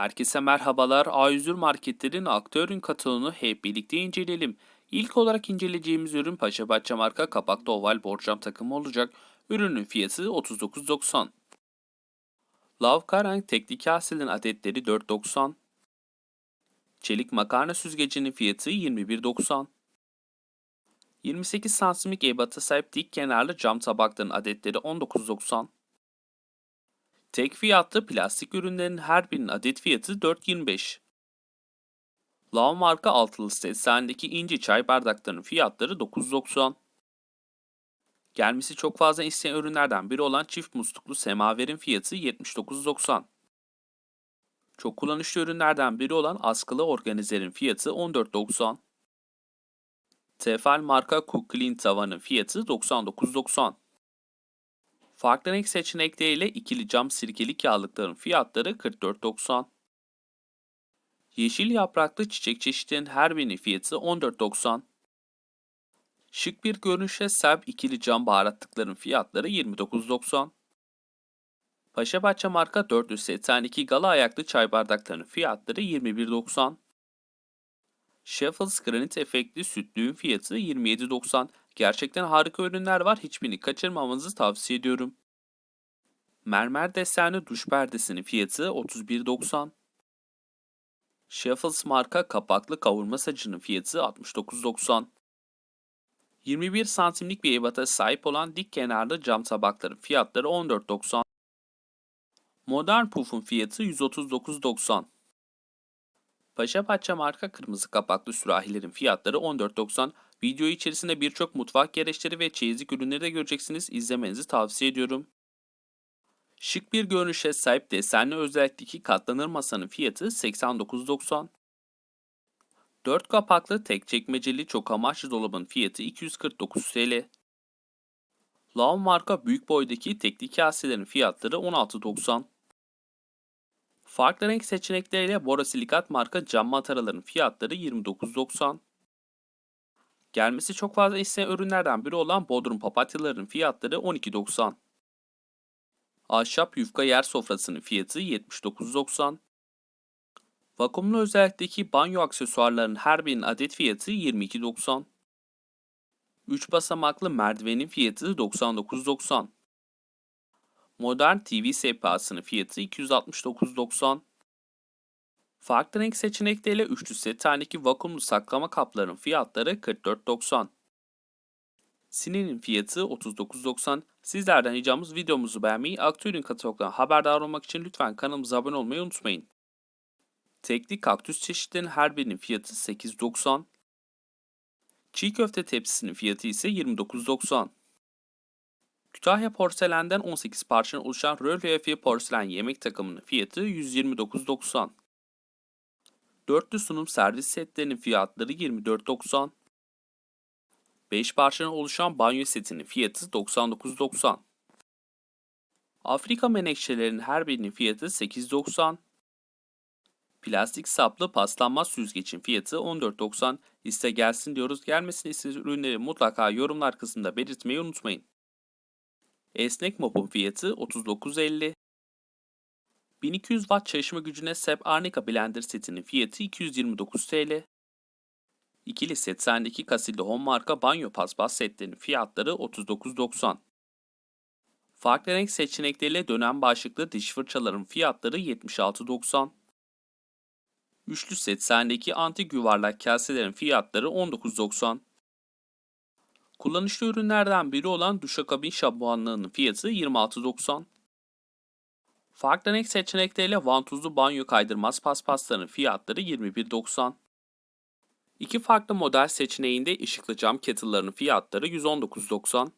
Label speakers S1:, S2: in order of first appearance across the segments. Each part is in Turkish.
S1: Herkese merhabalar. A101 Marketlerin aktör ürün kataloğunu hep birlikte inceleyelim. İlk olarak inceleyeceğimiz ürün Paşabahçe marka kapaklı oval borcam takımı olacak. Ürünün fiyatı 39.90. Lavkarenk tekli kaselerin adetleri 4.90. Çelik makarna süzgecinin fiyatı 21.90. 28 santimlik ebata sahip dik kenarlı cam tabakların adetleri 19.90. Tek fiyatlı plastik ürünlerin her birinin adet fiyatı 4.25. Lav marka altılı setlerindeki ince çay bardaklarının fiyatları 9.90. Gelmesi çok fazla isteyen ürünlerden biri olan çift musluklu semaverin fiyatı 79.90. Çok kullanışlı ürünlerden biri olan askılı organizerin fiyatı 14.90. Tefal marka Cook Clean tavanın fiyatı 99.90. Farklı renk seçenekleriyle ikili cam sirkelik yağlıkların fiyatları 44.90. Yeşil yapraklı çiçek çeşitlerinin her birinin fiyatı 14.90. Şık bir görünüşe sahip ikili cam baharatlıkların fiyatları 29.90. Paşabahçe marka 482 gala ayaklı çay bardaklarının fiyatları 21.90. Sheffels granit efektli sütlüğün fiyatı 27.90. Gerçekten harika ürünler var. Hiçbirini kaçırmamanızı tavsiye ediyorum. Mermer desenli duş perdesinin fiyatı 31.90. Sheffels marka kapaklı kavurma sacının fiyatı 69.90. 21 santimlik bir ebata sahip olan dik kenarlı cam tabakların fiyatları 14.90. Modern Puff'un fiyatı 139.90. Paşabahçe marka kırmızı kapaklı sürahilerin fiyatları 14.90. Video içerisinde birçok mutfak gereçleri ve çeyizlik ürünleri de göreceksiniz. İzlemenizi tavsiye ediyorum. Şık bir görünüşe sahip desenli özellikteki katlanır masanın fiyatı 89.90. 4 kapaklı tek çekmeceli çok amaçlı dolabın fiyatı 249 TL. Lav marka büyük boydaki tekli kaselerin fiyatları 16.90. Farklı renk seçenekleriyle borosilikat marka cam mataraların fiyatları 29.90. Gelmesi çok fazla isteyen ürünlerden biri olan Bodrum papatyaların fiyatları 12.90. Ahşap yufka yer sofrasının fiyatı 79.90. Vakumlu özellikteki banyo aksesuarlarının her birinin adet fiyatı 22.90. 3 basamaklı merdivenin fiyatı 99.90. Modern TV sehpasının fiyatı 269.90. Farklı renk seçenekleriyle üçlü sethanedeki vakumlu saklama kaplarının fiyatları 44.90. Sine'nin fiyatı 39.90. Sizlerden ricamız videomuzu beğenmeyi, aktüelin katalogdan haberdar olmak için lütfen kanalımıza abone olmayı unutmayın. Tekli kaktüs çeşitlerinin her birinin fiyatı 8.90. Çiğ köfte tepsisinin fiyatı ise 29.90. Kütahya porselenden 18 parçadan oluşan rölyefi porselen yemek takımının fiyatı 129.90. Dörtlü sunum servis setlerinin fiyatları 24.90. 5 parçadan oluşan banyo setinin fiyatı 99.90. Afrika menekşelerinin her birinin fiyatı 8.90. Plastik saplı paslanmaz süzgecin fiyatı 14.90. İste gelsin diyoruz. Gelmesini istediğiniz ürünleri mutlaka yorumlar kısmında belirtmeyi unutmayın. Esnek mopun fiyatı 39.50. 1200 watt çalışma gücüne sahip Arnica Blender setinin fiyatı 229 TL. İkili set sendeki Casilda Home marka banyo paspas setlerinin fiyatları 39.90. Farklı renk seçenekleriyle dönem başlıklı diş fırçaların fiyatları 76.90. Üçlü set sendeki anti yuvarlak kaselerin fiyatları 19.90. Kullanışlı ürünlerden biri olan duşakabin şampuanlarının fiyatı 26.90. Farklı renk seçenekleriyle vantuzlu banyo kaydırmaz paspasların fiyatları 21.90. İki farklı model seçeneğinde ışıklı cam kettle'ların fiyatları 119.90.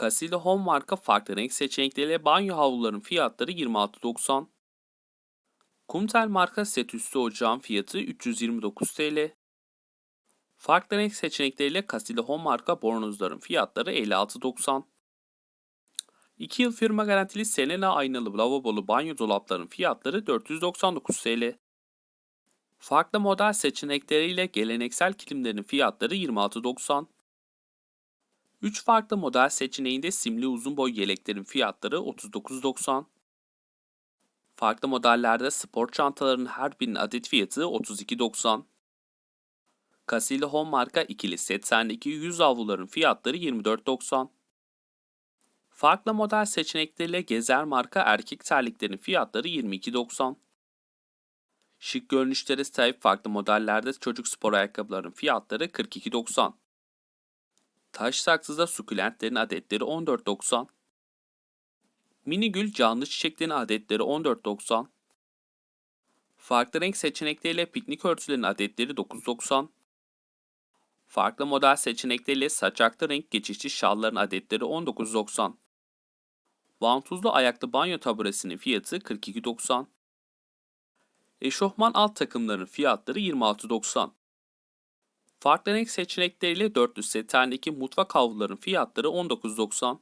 S1: Casile Home marka farklı renk seçenekleriyle banyo havluların fiyatları 26.90. Kumtel marka set üstü ocağın fiyatı 329 TL. Farklı renk seçenekleriyle Casile Home marka bornozların fiyatları 56.90. 2 yıl firma garantili Selena aynalı lavabolu banyo dolapların fiyatları 499 TL. Farklı model seçenekleriyle geleneksel kilimlerin fiyatları 26.90. 3 farklı model seçeneğinde simli uzun boy yeleklerin fiyatları 39.90. Farklı modellerde spor çantaların her birinin adet fiyatı 32.90. Casilli Home marka ikili set sendeki yüz havluların fiyatları 24.90. Farklı model seçenekleriyle Gezer marka erkek terliklerin fiyatları 22.90. Şık görünüşlere sahip farklı modellerde çocuk spor ayakkabıların fiyatları 42.90. Taş saksıda sukulentlerin adetleri 14.90. Mini gül canlı çiçeklerin adetleri 14.90. Farklı renk seçenekleriyle piknik örtülerin adetleri 9.90. Farklı model seçenekleriyle saçaklı renk geçişli şalların adetleri 19.90. Vantuzlu ayaklı banyo taburesinin fiyatı 42.90. Eşofman alt takımların fiyatları 26.90. Farklı renk seçenekleriyle dörtlü setendeki mutfak havluların fiyatları 19.90.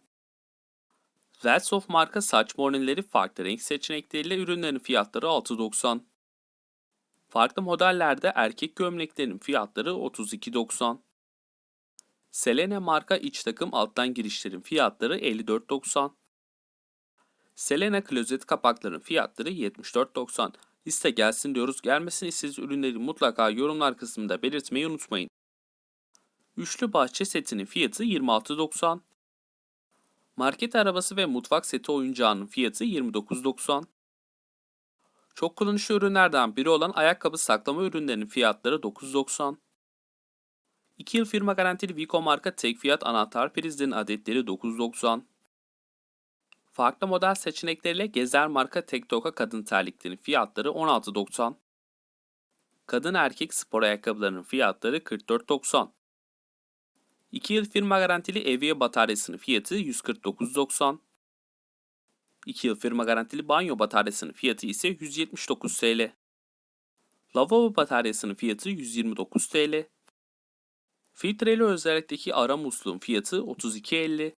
S1: Velsoft marka saç morneleri farklı renk seçenekleriyle ürünlerin fiyatları 6.90. Farklı modellerde erkek gömleklerin fiyatları 32.90. Selene marka iç takım alttan girişlerin fiyatları 54.90. Selena klozet kapakların fiyatları 74.90. Liste gelsin diyoruz. Gelmesini istediğiniz ürünleri mutlaka yorumlar kısmında belirtmeyi unutmayın. Üçlü bahçe setinin fiyatı 26.90. Market arabası ve mutfak seti oyuncağının fiyatı 29.90. Çok kullanışlı ürünlerden biri olan ayakkabı saklama ürünlerinin fiyatları 9.90. 2 yıl firma garantili Vico marka tek fiyat anahtar prizlerin adetleri 9.90. Farklı model seçenekleriyle Gezer marka tek toka kadın terliklerin fiyatları 16.90. Kadın erkek spor ayakkabılarının fiyatları 44.90. 2 yıl firma garantili Evye bataryasının fiyatı 149.90. 2 yıl firma garantili banyo bataryasının fiyatı ise 179 TL. Lavabo bataryasının fiyatı 129 TL. Filtreli özellikteki ara musluğun fiyatı 32.50.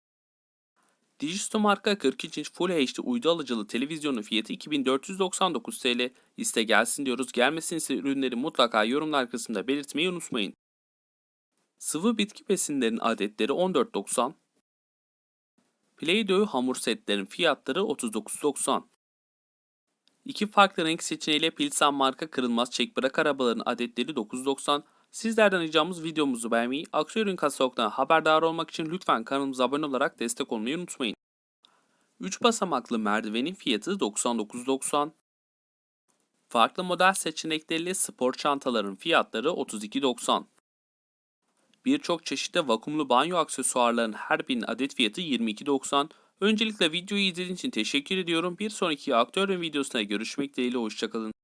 S1: Digisto marka 42 inç Full HD uydu alıcılı televizyonun fiyatı 2499 TL. İste gelsin diyoruz. Gelmesin ise ürünleri mutlaka yorumlar kısmında belirtmeyi unutmayın. Sıvı bitki besinlerin adetleri 14.90. Play-Doh hamur setlerin fiyatları 39.90. İki farklı renk seçeneğiyle Pilsen marka kırılmaz çek bırak arabaların adetleri 9.90. Sizlerden ricamız videomuzu beğenmeyi, ürün katalogdan haberdar olmak için lütfen kanalımıza abone olarak destek olmayı unutmayın. 3 basamaklı merdivenin fiyatı 99.90. Farklı model seçenekleriyle spor çantaların fiyatları 32.90. Birçok çeşitte vakumlu banyo aksesuarlarının her birinin adet fiyatı 22.90. Öncelikle videoyu izlediğiniz için teşekkür ediyorum. Bir sonraki aktörün videosuna görüşmek dileğiyle hoşçakalın.